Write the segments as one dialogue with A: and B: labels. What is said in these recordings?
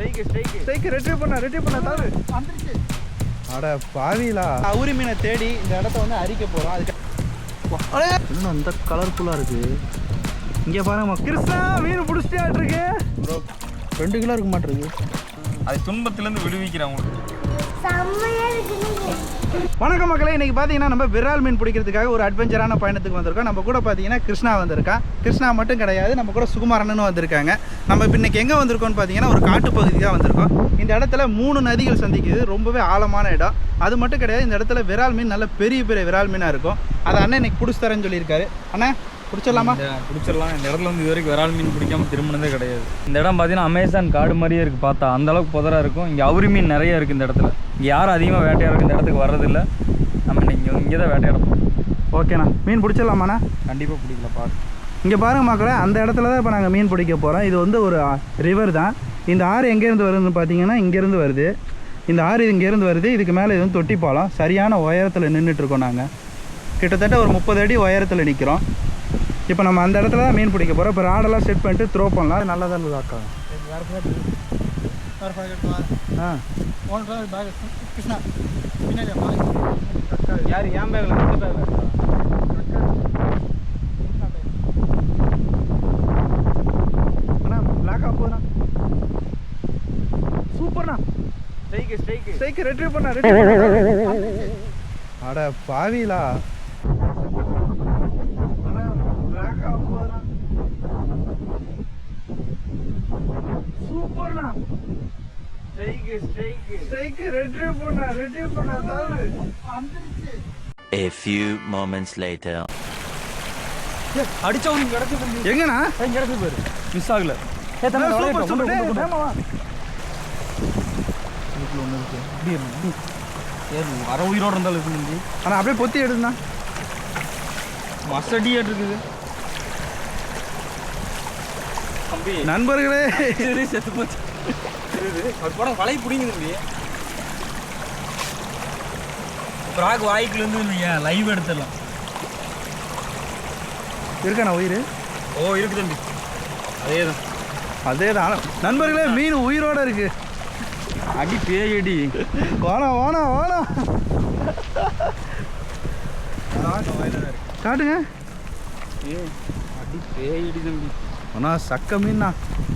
A: Strike strike
B: strike retrieve பண்ண retrieve பண்ண தவறு
C: வந்துருச்சு.
B: அட பாவிலா அவுரி மீனை தேடி இந்த இடத்த வந்து அரிக்க போகிறோம் அதுக்கு இன்னும் அந்த கலர்ஃபுல்லாக இருக்கு? இங்கே பாருங்கம்மா கிருஷ்ணா மீன் பிடிச்சிட்டே இருக்கு?
A: ப்ரோ
B: ரெண்டு கிலோ இருக்க மாட்டிருக்கு
A: அது துன்பத்திலேருந்து விடுவிக்கிறேன்
D: வணக்க
B: வணக்கம் மக்களே இன்றைக்கி பார்த்தீங்கன்னா நம்ம விரால் மீன் பிடிக்கிறதுக்காக ஒரு அட்வென்ச்சரான பயணத்துக்கு வந்திருக்கோம். நம்ம கூட பார்த்தீங்கன்னா கிருஷ்ணா வந்திருக்கான் கிருஷ்ணா மட்டும் கிடையாது நம்ம கூட சுகுமாரனும் வந்திருக்காங்க. நம்ம இப்போ இன்னைக்கு எங்கே வந்திருக்கோம்னு பார்த்தீங்கன்னா ஒரு காட்டு பகுதி தான் வந்திருக்கோம். இந்த இடத்துல மூணு நதிகள் சந்திக்குது ரொம்பவே ஆழமான இடம். அது மட்டும் கிடையாது இந்த இடத்துல விரால் மீன் நல்ல பெரிய பெரிய விரால் மீனாக இருக்கும். அதை அண்ணன் இன்னைக்கு பிடிச்சி தரேன்னு சொல்லியிருக்காரு. அண்ணா பிடிச்சிடலாமா
A: பிடிச்சிடலாம் இந்த இடத்துல வந்து இது வரைக்கும் விரால் மீன் பிடிக்காம திரும்பினதே கிடையாது. இந்த இடம் பார்த்தீங்கன்னா அமேசான் காடு மாதிரியே இருக்குது பார்த்தா அந்த அளவுக்கு புதரா இருக்கும். இங்கே அவுரி மீன் நிறைய இருக்குது இந்த இடத்துல. இங்கே யாரும் அதிகமாக வேட்டையாடுறது இந்த இடத்துக்கு வர்றதில்ல. நம்ம இங்கே இங்கே தான் வேட்டையாடப்போம்
B: ஓகேண்ணா. மீன் பிடிச்சிடலாமாண்ணா?
A: கண்டிப்பாக பிடிக்கல பாரு.
B: இங்கே பாருங்க மக்களே அந்த இடத்துல தான் இப்போ நாங்கள் மீன் பிடிக்க போகிறோம் இது வந்து ஒரு ரிவர் தான். இந்த ஆறு எங்கேருந்து வருதுன்னு பார்த்தீங்கன்னா இங்கேருந்து வருது. இந்த ஆறு இங்கேருந்து வருது. இதுக்கு மேலே இது வந்து தொட்டி பாலம் சரியான உயரத்தில் நின்றுட்டு இருக்கோம் நாங்கள் கிட்டத்தட்ட ஒரு முப்பது அடி உயரத்தில் நிற்கிறோம் இப்போ நம்ம அந்த இடத்துல தான் மீன் பிடிக்க போகிறோம் இப்போ ராடெல்லாம் செட் பண்ணிட்டு த்ரோ பண்ணலாம். நல்லா தான் அக்கா ஆ.
C: கிருஷ்ணா
A: யார் ஏன் பேக்கில் இந்த பேக்கில்
B: போதுண்ணா. சூப்பர்ண்ணா.
A: ஸ்ட்ரைக்கு ஸ்ட்ரைக்கு
B: ஸ்ட்ரைக்கு ரெட்ரீவ் பண்ண ரெட்ரீவ் அட பாவிலா சூப்பர்ண்ணா
A: ஸ்ட்ரைக்கு ஸ்ட்ரைக்கு.
B: ஸ்ட்ரைக்கு ரெட்ரீவ் பண்ண ரெட்ரீவ் பண்ண தவறு
E: A few moments later.
A: அடிச்சா உனக்கு கிடச்சி
B: எங்கண்ணா?
A: இங்கே கிடச்சி போயிரு மிஸ் ஆகல. ஏ தம்பி
B: சூப்பர்
A: விளையாட்டு,
B: சூப்பர்
A: கொண்டு, கொண்டு, கொண்டு.
B: வேமா வா
A: இப்படி இருந்தது. ஏது அரை உயிரோடு இருந்தாலும் இருக்கு
B: அண்ணா அப்படியே பொத்தி எடுங்கண்ணா
A: மஸ்டடியாட்டு இருக்குது. தம்பி.
B: நண்பர்களே.
A: செத்து போச்சு. அது படம் வலை பிடிங்குது தம்பி. பிராக் வாய்க்குலேருந்து நீங்கள் லைவ் எடுத்துடலாம்.
B: இருக்காண்ணா உயிர்?
A: ஓ இருக்கு தம்பி. அதே தான்
B: அதே தான் நண்பர்களே மீன் உயிரோட இருக்கு.
A: அடி பேயடி.
B: வாணா வாணா வாணா. காட்டுங்க.
A: அடி பேயடி தம்பி.
B: அண்ணா சக்க மீன்ண்ணா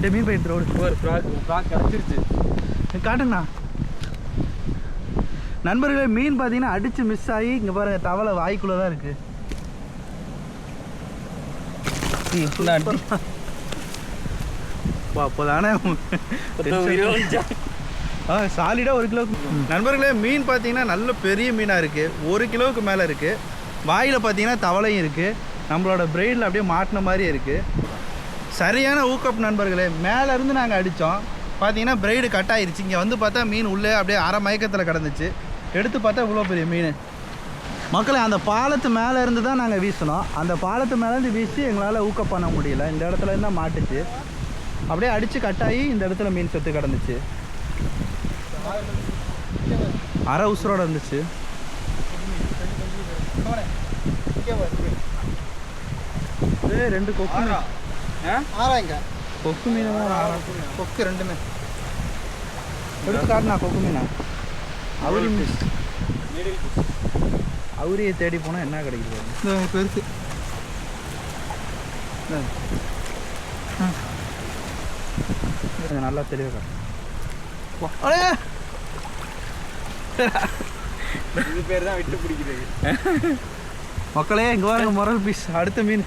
B: டே மீன் போயிட்டு ரோடு
A: ஒரு பிராக் பிராக் கிடச்சிருச்சு.
B: காட்டுங்கண்ணா. நண்பர்களே மீன் பார்த்தீங்கன்னா அடிச்சு மிஸ் ஆகி இங்கே பாருங்க தவளை வாய்க்குள்ளே தான் இருக்கு.
A: இந்த அடி?
B: வா அப்போதானே ஆ சாலிடாக ஒரு கிலோ. நண்பர்களே மீன் பார்த்தீங்கன்னா நல்ல பெரிய மீனாக இருக்குது ஒரு கிலோவுக்கு மேலே இருக்குது வாயில் பார்த்தீங்கன்னா தவளையும் இருக்குது நம்மளோட பிரெயினில் அப்படியே மாட்டின மாதிரி இருக்குது சரியான ஊக்கப் நண்பர்களே மேலேருந்து நாங்கள் அடித்தோம் பார்த்தீங்கன்னா பிரைடு கட் ஆயிருச்சு. இங்கே வந்து பார்த்தா மீன் உள்ளே அப்படியே அரை மயக்கத்தில் கிடந்துச்சு. எடுத்து பார்த்தா இவ்வளோ பெரிய மீன். மக்களை அந்த பாலத்து மேலே இருந்து தான் நாங்கள் வீசினோம். அந்த பாலத்து மேலேருந்து வீசி எங்களால் ஊக்கப் பண்ண முடியல. இந்த இடத்துல இருந்தால் மாட்டுச்சு. அப்படியே அடித்து கட்டாயி இந்த இடத்துல மீன் செத்து கிடந்துச்சு. அரை உசுரோடு இருந்துச்சு. ஏய் ரெண்டு கொக்கு மீன்.
C: ஆறாங்க
B: கொக்கு மீன் தான்
C: கொக்கு ரெண்டுமே.
B: எடுத்து காட்டுனா கொக்கு மீனா. அவரி மீன். அவரியை தேடி போனால் என்ன கிடைக்குது
C: இந்த பெருசு
B: கொஞ்சம் நல்லா தெளிவாக
A: இது பேர் தான் விட்டு பிடிக்கிறது.
B: மக்களே இங்கே வாருங்க முரல் பீஸ். அடுத்த மீன்.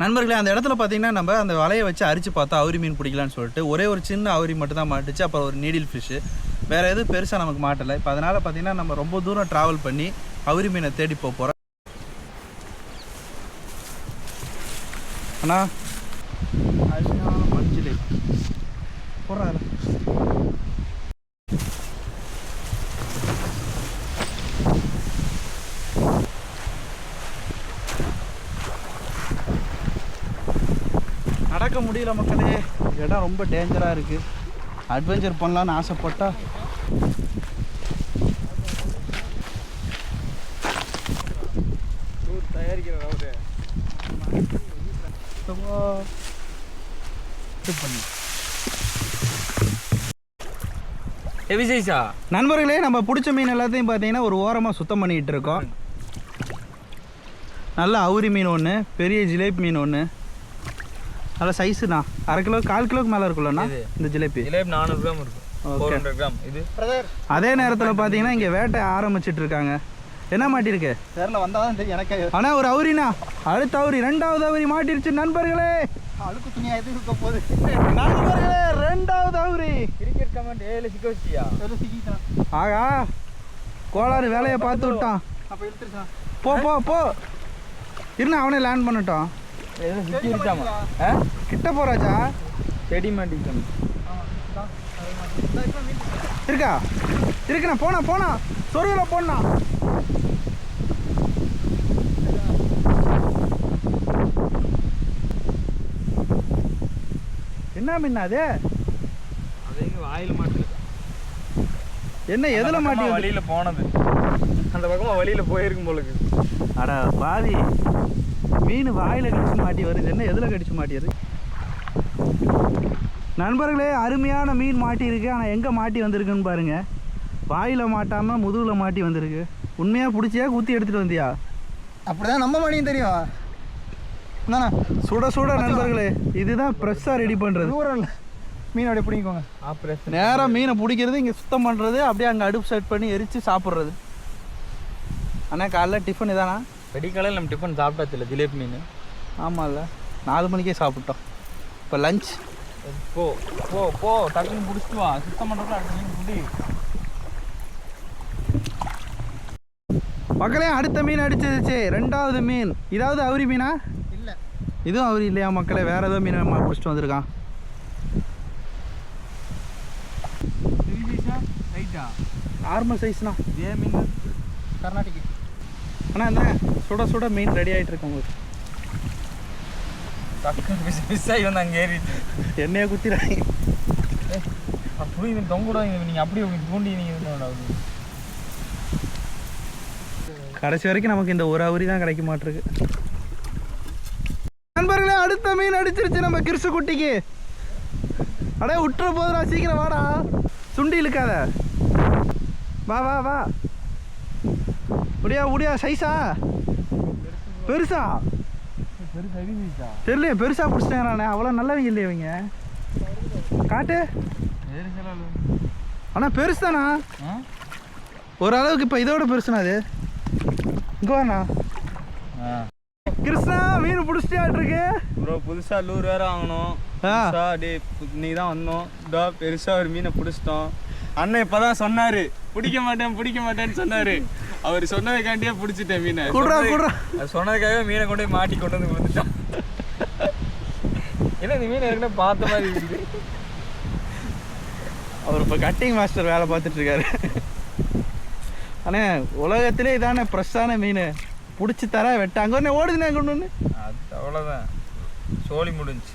B: நண்பர்களே அந்த இடத்துல பார்த்தீங்கன்னா நம்ம அந்த வலையை வச்சு அரிச்சு பார்த்தா அவுரி மீன் பிடிக்கலான்னு சொல்லிட்டு ஒரே ஒரு சின்ன அவுரி மட்டும் தான் மாட்டுச்சு அப்புறம் ஒரு நீடில் ஃபிஷ்ஷு வேறு எதுவும் பெருசாக நமக்கு மாட்டலை. இப்போ அதனால் பார்த்தீங்கன்னா நம்ம ரொம்ப தூரம் ட்ராவல் பண்ணி அவுரி மீனை தேடி போக போகிறோம் அண்ணா அருமையான மஞ்சள் போடுறாரு நடக்க முடியல மக்களே. இடம் ரொம்ப டேஞ்சராக இருக்குது அட்வென்ச்சர் பண்ணலான்னு ஆசைப்பட்டா
A: சைஸா
B: நண்பர்களே நம்ம பிடிச்ச மீன் எல்லாத்தையும் பார்த்தீங்கன்னா ஒரு ஓரமாக சுத்தம் பண்ணிக்கிட்டு இருக்கோம். நல்ல அவுரி மீன் ஒன்று பெரிய ஜிலேபி மீன் ஒன்று நல்ல சைஸுண்ணா அரை கிலோ கால் கிலோக்கு மேலே இருக்குல்லண்ணா? இந்த ஜிலேபி?
A: ஜிலேபி நானூறு கிராம் இருக்கும்
B: அதே நேரத்தில் பார்த்தீங்கன்னா இங்கே வேட்டை ஆரம்பிச்சிட்டு இருக்காங்க. என்ன மாட்டிருக்கு?
C: நேரில் வந்தால் தெரியும் எனக்கே.
B: அண்ணா ஒரு அவுரிண்ணா அடுத்த அவுரி ரெண்டாவது அவுரி மாட்டிருச்சு நண்பர்களே.
C: அழுக்கு துணியாக எது இருக்க போகுது?
B: நண்பர்களே ரெண்டாவது அவுரி.
A: கிரிக்கெட் கமெண்ட் ஏழு சிக்க வச்சியா
C: சிக்கிட்டான்.
B: ஆகா. கோளாறு வேலையை பார்த்து விட்டான்.
C: அப்போ இழுத்துருச்சான்.
B: போ போ போ. இருண்ணா அவனே லேண்ட் பண்ணட்டும்
A: ஏதோ ஆ?
B: கிட்ட போறாச்சா?
A: செடி மாட்டிக்கிட்டோம்
B: இருக்கா? இருக்குண்ணா போனா போனா சொருவில போனா என்ன மீன் அது?
A: வாயில மாட்டுது
B: என்ன எதுல மாட்டி
A: வழியில போனது. அந்த பக்கமா வழியில போயிருக்கும் போல இருக்கு
B: அட பாவி. மீன் வாயில கடிச்சு மாட்டி வருது. என்ன எதுல கடிச்சு மாட்டி வருது நண்பர்களே அருமையான மீன் மாட்டி இருக்கு ஆனால் எங்கே மாட்டி வந்திருக்குன்னு பாருங்க. வாயில மாட்டாம முதுகுல மாட்டி வந்திருக்கு. உண்மையா பிடிச்சியா குத்தி எடுத்துட்டு வந்தியா?
C: அப்படிதான் நம்ம மணியும் தெரியும். என்னண்ணா
B: சுட சுட நண்பர்களே இதுதான் ஃப்ரெஷ்ஷாக ரெடி பண்ணுறது
C: தூரம் இல்லை மீனோட பிடிக்கோங்க
A: ஆப்ரேஷன்
B: நேராக மீனை பிடிக்கிறது இங்கே சுத்தம் பண்ணுறது அப்படியே அங்கே அடுப்பு செட் பண்ணி எரித்து சாப்பிட்றது. அண்ணா காலைல டிஃபன் இதானா
A: வெடிக்காலையில் நம்ம டிஃபன் சாப்பிட்டாச்சு இல்லை ஜிலேபி மீன்?
B: ஆமாம்ல நாலு மணிக்கே சாப்பிட்டோம். இப்போ லஞ்ச்
A: போ போ போ டக்குன்னு பிடிச்சிட்டு வா. சுத்தம் பண்ணுறதுல அடுத்த மீன் பிடி
B: மக்களே அடுத்த மீன் அடிச்சிருச்சு. ரெண்டாவது மீன். இதாவது அவுரி மீனா?
C: இல்லை.
B: இதுவும் அவுரி இல்லையா மக்களே? வேற ஏதோ மீன் பிடிச்சிட்டு வந்திருக்கான். நார்மல் சைஸ்ண்ணா
A: இதே மீன்
C: கர்நாடிக்கு
B: அண்ணா என்ன சுட சுட மீன் ரெடி ஆகிட்டு இருக்கு உங்களுக்கு.
A: டக்குன்னு மிஸ் மிஸ் ஆகி வந்து அங்கே ஏறிட்டு.
B: எண்ணெயை குத்திடாங்க
A: அப்படி இந்த தொங்குடாங்க நீங்கள் அப்படியே தூண்டி நீங்கள் இது
B: கடைசி வரைக்கும் நமக்கு இந்த ஒரு அவுரி தான் கிடைக்க மாட்டிருக்கு. நண்பர்களே அடுத்த மீன் அடிச்சிருச்சு நம்ம கிறிஸ்து குட்டிக்கு. அடே விட்டுற போதுடா சீக்கிரம் வாடா. சுண்டி இழுக்காத. வா வா வா. முடியா முடியா சைஸா? பெருசா?
A: பெருசு அடிச்சா
B: தெரியலையே பெருசா பிடிச்சிட்டாங்கண்ணே அவ்வளோ நல்லவங்க இல்லையே இவங்க. காட்டு. ஆனால் பெருசு தானா ஓரளவுக்கு இப்போ இதோட பெருசுண்ணா அது. இங்கே வாண்ணா. கிருஷ்ணா மீன் பிடிச்சிட்டாட்டு இருக்கு
A: ப்ரோ புதுசாக லூர் வேறு வாங்கணும். டே இன்னைக்கு தான் வந்தோம். இதோ பெருசாக ஒரு மீனை பிடிச்சிட்டோம். அண்ணன் இப்போ தான் சொன்னார். பிடிக்க மாட்டேன் பிடிக்க மாட்டேன்னு சொன்னார். அவர் சொன்னதுக்காண்டியே பிடிச்சிட்டேன் மீனை.
B: குடுறா, குடுறா.
A: சொன்னதுக்காகவே மீனை கொண்டு போய் மாட்டி கொண்டு வந்து கொடுத்துட்டான் என்ன இந்த மீன் ஏற்கனவே பார்த்த மாதிரி இருக்குது.
B: அவர் இப்போ கட்டிங் மாஸ்டர் வேலை பார்த்துட்டு இருக்காரு. அண்ணே உலகத்திலே இதானே ஃப்ரெஷ்ஷான மீன். பிடிச்சி தர வெட்ட. அங்கே ஒன்று ஓடுதுண்ணே கொண்டு ஒன்று
A: அது அவ்வளோதான் சோழி முடிஞ்சு.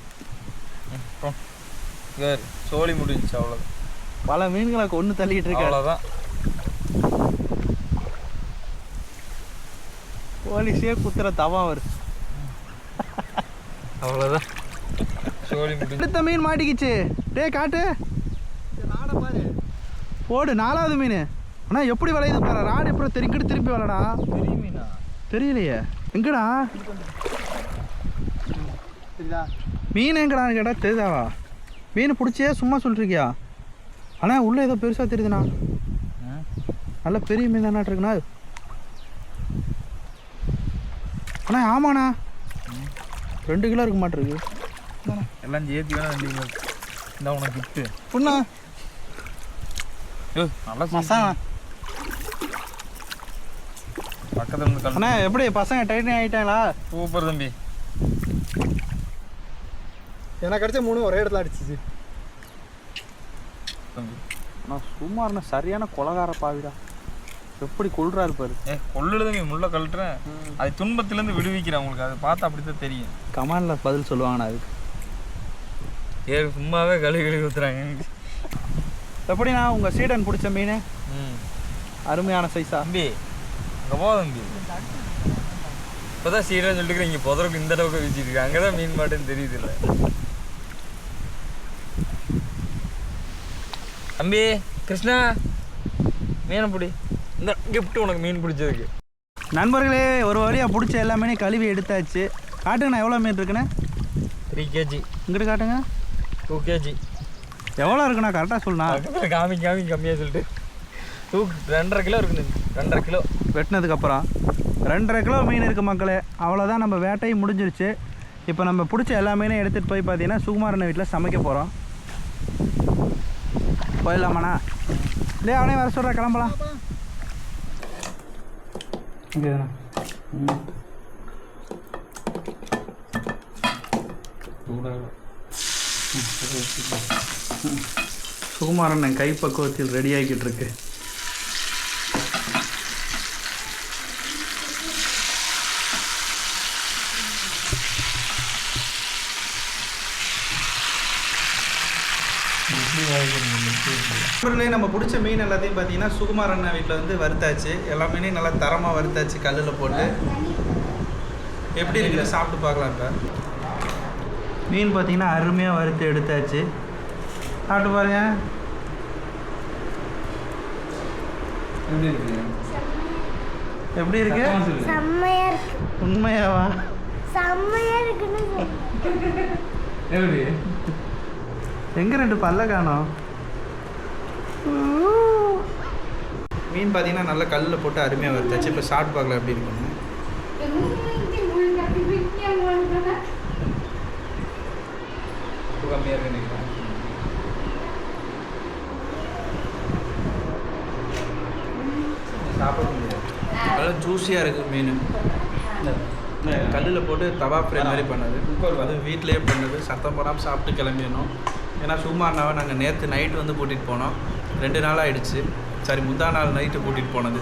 A: சோழி முடிஞ்சு அவ்வளோதான்
B: பல மீன்களை கொண்டு தள்ளிட்டு இருக்காரு.
A: அவ்வளோதான்
B: போலீஸே குத்துற தவம் அவர்.
A: அவ்வளோதான்
B: அடுத்த மீன் மாட்டிக்கிச்சு. டேய் காட்டு. போடு நாலாவது மீன். அண்ணா எப்படி விளையுது பாரு. ராடு எப்படி திருக்கிட்டு திருப்பி விளடா?
A: பெரிய மீனா?
B: தெரியலையே. எங்கடா? மீன் எங்கடான்னு கேட்டால் தெரியுதாவா? மீன் பிடிச்சியே சும்மா சொல்லிருக்கியா அண்ணா உள்ளே ஏதோ பெருசாக தெரியுதுண்ணா.
A: ஆ
B: நல்ல பெரிய மீன் தானே இருக்குண்ணா அண்ணா. ஆமாண்ணா. ரெண்டு கிலோ இருக்க மாட்டிருக்கு.
A: எல்லாம் சேர்த்து வேணா ரெண்டு கிலோ. இந்த உனக்கு கிஃப்ட்டு
C: புண்ணா
A: நல்லா
C: மசாலா
A: பக்கத்தில் இருந்து
B: அண்ணா எப்படி பசங்க டைட்டன் ஆகிட்டாங்களா
A: சூப்பர் தம்பி.
C: எனக்கு அடிச்ச மூணு ஒரே இடத்துல அடிச்சிச்சு.
B: சும்மா இருந்த சரியான கொலகார பாவிடா. எப்படி கொள்றாரு பாரு.
A: ஏ கொள்ளுல தம்பி முள்ள கழட்டுறேன் அது துன்பத்திலேருந்து விடுவிக்கிறேன் உங்களுக்கு அதை பார்த்தா அப்படி தான் தெரியும்.
B: கமாண்டில் பதில் சொல்லுவாங்கண்ணா அதுக்கு.
A: ஏ சும்மாவே கழுவி கழுவி ஊற்றுறாங்க
B: எப்படிண்ணா உங்கள் சீடன் பிடிச்ச மீன்?
A: ம்.
B: அருமையான சைஸா
A: தம்பி அங்கே போ தம்பி. இப்போதான் சீரன் சொல்லிட்டு இங்கே புதருக்கு இந்த அளவுக்கு வீச்சிட்டு இருக்கு அங்கே தான் மீன் மாட்டேன்னு தெரியுது இல்லை. தம்பி கிருஷ்ணா மீனை பிடி இந்த கிஃப்ட் உனக்கு மீன் பிடிச்சதுக்கு.
B: நண்பர்களே ஒரு வழியாக பிடிச்ச எல்லா மீனையும் கழுவி எடுத்தாச்சு. காட்டுங்கண்ணா எவ்வளோ மீன் இருக்குண்ணே
A: த்ரீ கேஜி
B: இங்கிட்டு காட்டுங்க.
A: டூ கேஜி
B: எவ்வளோ இருக்குண்ணா? கரெக்டாக சொல்லுண்ணா.
A: காமி காமி கம்மியாக சொல்லிட்டு. டூ ரெண்டரை கிலோ இருக்குது ரெண்டரை கிலோ.
B: வெட்டினதுக்கப்புறம். ரெண்டரை கிலோ மீன் இருக்குது மக்களே. அவ்வளோதான் நம்ம வேட்டையும் முடிஞ்சிருச்சு. இப்போ நம்ம பிடிச்ச எல்லா மீனையும் எடுத்துகிட்டு போய் பார்த்தீங்கன்னா சுகுமாரண்ண வீட்டில் சமைக்க போகிறோம் போயிடலாமாண்ணா? இல்லையா அவனே வர சொல்கிற கிளம்பலாம். இங்கேண்ணா சுகுமாரன் கைப்பக்குவத்தில் ரெடி ஆகிக்கிட்டு இருக்கு. நண்பர்களே நம்ம பிடிச்ச மீன் எல்லாத்தையும் பார்த்தீங்கன்னா சுகுமார் அண்ணா வீட்டில் வந்து வறுத்தாச்சு. எல்லா மீனையும் நல்லா தரமாக வறுத்தாச்சு கல்லில் போட்டு. எப்படி இருக்குது சாப்பிட்டு பார்க்கலாம் இப்போ. மீன் பார்த்தீங்கன்னா அருமையாக வறுத்து எடுத்தாச்சு. சாப்பிட்டு பாருங்க. எப்படி இருக்கு?
D: செம்மையா இருக்கு.
B: உண்மையாவா?
D: செம்மையா இருக்குன்னு
A: எப்படி?
B: எங்க ரெண்டு பல்ல காணோம்? மீன் பார்த்தீங்கன்னா நல்லா கல்லில் போட்டு அருமையாக வறுத்தாச்சு இப்போ சாப்பிட்டு பார்க்கலாம் எப்படி இருக்குன்னு.
A: உப்பு கம்மியாக நினைக்கிறேன்.
B: சாப்பிட முடியாது. நல்லா ஜூஸியாக இருக்குது மீன். கல்லில் போட்டு தவா ஃப்ரை மாதிரி பண்ணது. அது வீட்டிலேயே பண்ணது. சத்தம் போடாமல் சாப்பிட்டு கிளம்பிடணும். ஏன்னா சுமார்னாவை நாங்கள் நேற்று நைட்டு வந்து கூட்டிகிட்டு போனோம். ரெண்டு நாள் ஆயிடுச்சு. சாரி முந்தா நாள் நைட்டு கூட்டிகிட்டு போனது.